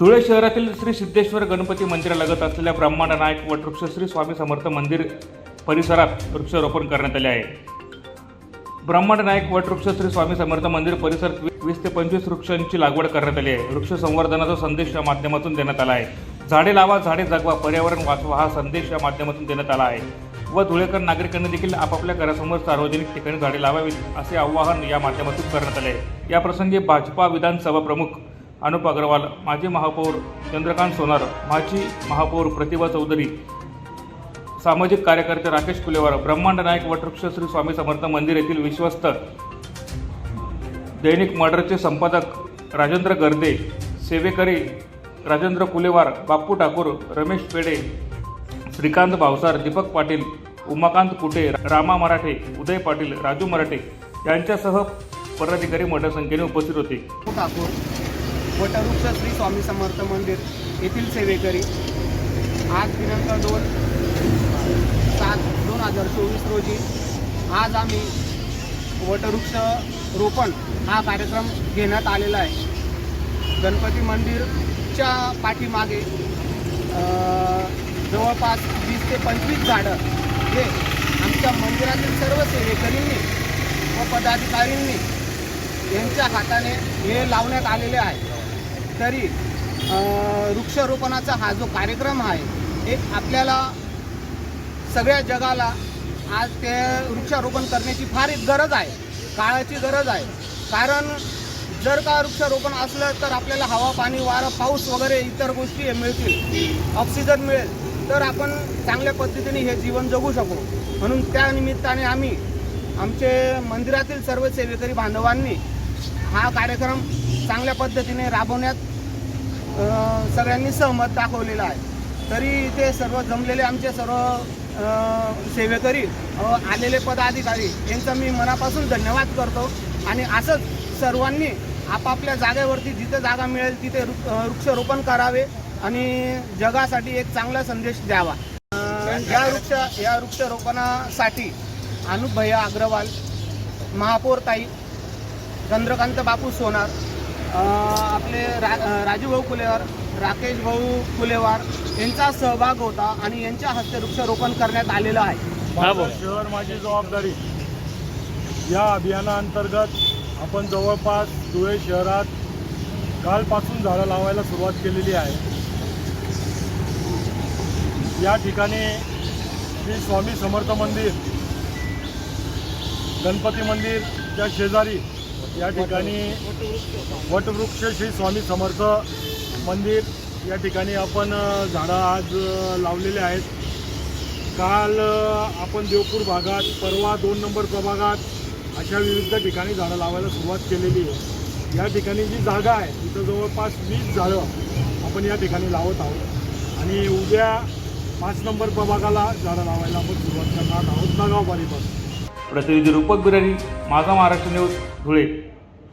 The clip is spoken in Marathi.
धुळे शहरातील श्री सिद्धेश्वर गणपती मंदिरालगत असलेल्या ब्रह्मांड नायक वटवृक्ष श्री स्वामी समर्थ मंदिर परिसरात वृक्षारोपण करण्यात आले आहे. ब्रह्मांड नायक वटवृक्ष श्री स्वामी समर्थ मंदिर परिसरात वीस ते पंचवीस वृक्षांची लागवड करण्यात आली आहे. वृक्ष संवर्धनाचा संदेश या माध्यमातून देण्यात आला आहे. झाडे लावा झाडे जगवा पर्यावरण वाचवा हा संदेश या माध्यमातून देण्यात आला आहे. व धुळेकर नागरिकांनी देखील आपापल्या घरासमोर सार्वजनिक ठिकाणी झाडे लावावीत असे आवाहन या माध्यमातून करण्यात आले आहे. या प्रसंगी भाजपा विधानसभा प्रमुख अनुप अग्रवाल माजी महापौर चंद्रकांत सोनार माजी महापौर प्रतिभा चौधरी सामाजिक कार्यकर्ते राकेश कुलेवार ब्रह्मांड नायक वटवृक्ष श्री स्वामी समर्थ मंदिर येथील विश्वस्त दैनिक मर्डरचे संपादक राजेंद्र गर्दे सेवेकरी राजेंद्र कुलेवार बाप्पू ठाकूर रमेश पेडे श्रीकांत भावसार दीपक पाटील उमाकांत कुटे रामा मराठे उदय पाटील राजू मराठे यांच्यासह पदाधिकारी मोठ्या संख्येने उपस्थित होते. ठाकूर वटवृक्ष श्री स्वामी समर्थ मंदिर येथील सेवेकरी आज दिनांक दोन सात दोन हजार चोवीस रोजी आज आम्ही वटवृक्ष रोपण हा कार्यक्रम घेण्यात आलेला आहे. गणपती मंदिरच्या पाठीमागे जवळपास वीस ते पंचवीस झाडं हे आमच्या मंदिरातील सर्व सेवेकरींनी व पदाधिकारींनी यांच्या हाताने हे लावण्यात आलेले आहे. तरी वृक्षारोपणाचा हा जो कार्यक्रम आहे एक आपल्याला सगळ्या जगाला आज ते वृक्षारोपण करण्याची फार एक गरज आहे काळाची गरज आहे. कारण जर का वृक्षारोपण असलं तर आपल्याला हवा पाणी वारं पाऊस वगैरे इतर गोष्टी मिळतील ऑक्सिजन मिळेल. तर आपण चांगल्या पद्धतीने हे जीवन जगू शकू. म्हणून त्या निमित्ताने आम्ही आमचे मंदिरातील सर्व सेवेकरी बांधवांनी हा कार्यक्रम चांगल्या पद्धतीने राबवण्यात सगळ्यांनी सहमत दाखवलेलं आहे. तरी इथे सर्व जमलेले आमचे सर्व सेवेकरी आलेले पदाधिकारी यांचा मी मनापासून धन्यवाद करतो. आणि असंच सर्वांनी आपापल्या जागेवरती जिथे जागा मिळेल तिथे वृक्षरोपण वृक्षारोपण करावे आणि जगासाठी एक चांगला संदेश द्यावा. या वृक्ष या वृक्षारोपणासाठी अनुप भैया अग्रवाल महापौर ताई चंद्रकांत बापू सोनार आपले रा अ, राजू भाऊ कुलेवार राकेश भाऊ कुलेवार यांचा सहभाग होता आणि यांच्या हस्ते वृक्षारोपण करण्यात आलेलं आहे. माझं शहर माझी जबाबदारी. या अभियानाअंतर्गत आपण जवळपास धुळे शहरात कालपासून झाडं लावायला सुरुवात केलेली आहे. या ठिकाणी श्री स्वामी समर्थ मंदिर गणपती मंदिरच्या शेजारी या ठिकाणी वटवृक्ष श्री स्वामी समर्थ मंदिर या ठिकाणी आपण झाडं आज लावलेले आहेत. काल आपण देवपूर भागात परवा दोन नंबर प्रभागात अशा विविध ठिकाणी झाडं लावायला सुरुवात केलेली आहे. या ठिकाणी जी जागा आहे तिथं जवळपास वीस झाडं आपण या ठिकाणी लावत आहोत. आणि उद्या पाच नंबर प्रभागाला झाडं लावायला आपण सुरुवात करणार आहोत नागाव प्रतिनिधी रूपक बिरारी माझा महाराष्ट्र न्यूज धुळे